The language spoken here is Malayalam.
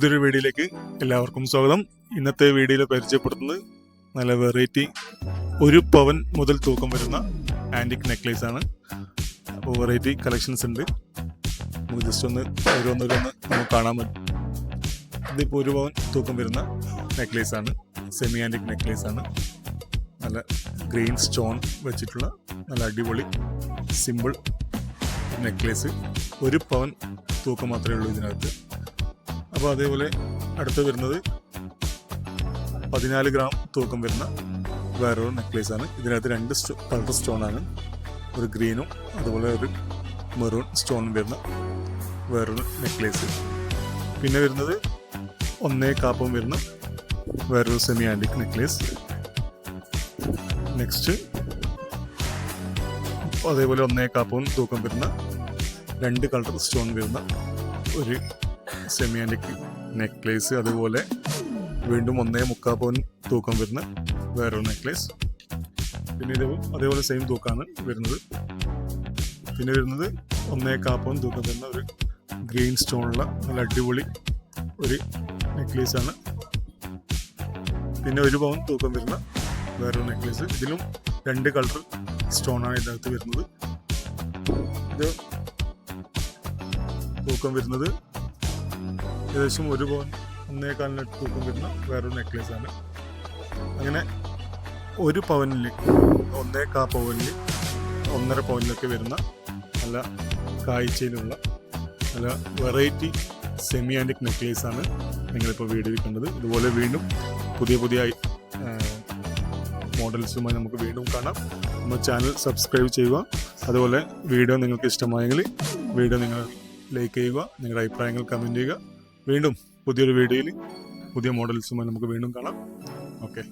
പുതിയൊരു വീഡിയോയിലേക്ക് എല്ലാവർക്കും സ്വാഗതം. ഇന്നത്തെ വീഡിയോയിൽ പരിചയപ്പെടുത്തുന്നത് നല്ല വെറൈറ്റി ഒരു പവൻ മുതൽ തൂക്കം വരുന്ന ആന്റിക് നെക്ലേസ് ആണ്. അപ്പോൾ വെറൈറ്റി കളക്ഷൻസ് ഉണ്ട്. നമുക്ക് ജസ്റ്റ് ഒന്ന് ഓരോന്നോരോന്ന് നമുക്ക് കാണാൻ പറ്റും. ഇതിപ്പോൾ ഒരു പവൻ തൂക്കം വരുന്ന നെക്ലേസ് ആണ്. സെമി ആന്റിക് നെക്ലേസ് ആണ്. നല്ല ഗ്രീൻ സ്റ്റോൺ വെച്ചിട്ടുള്ള നല്ല അടിപൊളി സിമ്പിൾ നെക്ലേസ് ഒരു പവൻ തൂക്കം മാത്രമേ ഉള്ളൂ ഇതിനകത്ത്. അപ്പോൾ അതേപോലെ അടുത്ത് വരുന്നത് പതിനാല് ഗ്രാം തൂക്കം വരുന്ന വേറൊരു നെക്ലേസ് ആണ്. ഇതിനകത്ത് രണ്ട് കളർ സ്റ്റോൺ ആണ്. ഒരു ഗ്രീനും അതുപോലെ ഒരു മെറൂൺ സ്റ്റോണും വരുന്ന വേറൊരു നെക്ലേസ് പിന്നെ വരുന്നത് ഒന്നേ കാപ്പം വരുന്ന വേറൊരു സെമി ആന്റിക് നെക്ലേസ് നെക്സ്റ്റ് അതേപോലെ ഒന്നേ കാപ്പവും തൂക്കം വരുന്ന രണ്ട് കളർ സ്റ്റോൺ വരുന്ന ഒരു സെമി ആന്റിക് നെക്ലേസ് അതുപോലെ വീണ്ടും ഒന്നേ മുക്കാൽ പവൻ തൂക്കം വരുന്ന വേറൊരു നെക്ലേസ്. പിന്നെ ഇത് അതേപോലെ സെയിം തൂക്കമാണ് വരുന്നത്. പിന്നെ വരുന്നത് ഒന്നേ കാപ്പവൻ തൂക്കം വരുന്ന ഒരു ഗ്രീൻ സ്റ്റോണുള്ള നല്ല അടിപൊളി ഒരു നെക്ലേസ് ആണ്. പിന്നെ ഒരു പവൻ തൂക്കം വരുന്ന വേറൊരു നെക്ലേസ്. ഇതിലും രണ്ട് കളർ സ്റ്റോണാണ് ഇതിനകത്ത് വരുന്നത്. ഇത് തൂക്കം വരുന്നത് ഏകദേശം ഒരു പവൻ ഒന്നേകാലിനടുത്ത് തൂക്കം വരുന്ന വേറൊരു നെക്ലേസ് ആണ് അങ്ങനെ ഒരു പവനിൽ ഒന്നേ കാ പവനിൽ ഒന്നര പവനിലൊക്കെ വരുന്ന നല്ല കാഴ്ചയിലുള്ള നല്ല വെറൈറ്റി സെമി ആന്റിക് നെക്ലേസ് ആണ് നിങ്ങളിപ്പോൾ വീഡിയോയിൽ കണ്ടത് ഇതുപോലെ വീണ്ടും പുതിയ പുതിയ മോഡൽസുമായി നമുക്ക് വീണ്ടും കാണാം. നമ്മുടെ ചാനൽ സബ്സ്ക്രൈബ് ചെയ്യുക. അതുപോലെ വീഡിയോ നിങ്ങൾക്ക് ഇഷ്ടമായെങ്കിൽ വീഡിയോ നിങ്ങൾ ലൈക്ക് ചെയ്യുക നിങ്ങളുടെ അഭിപ്രായങ്ങൾ കമന്റ് ചെയ്യുക. വീണ്ടും പുതിയൊരു വീഡിയോയിൽ പുതിയ മോഡൽസുമായി നമുക്ക് വീണ്ടും കാണാം. ഓക്കെ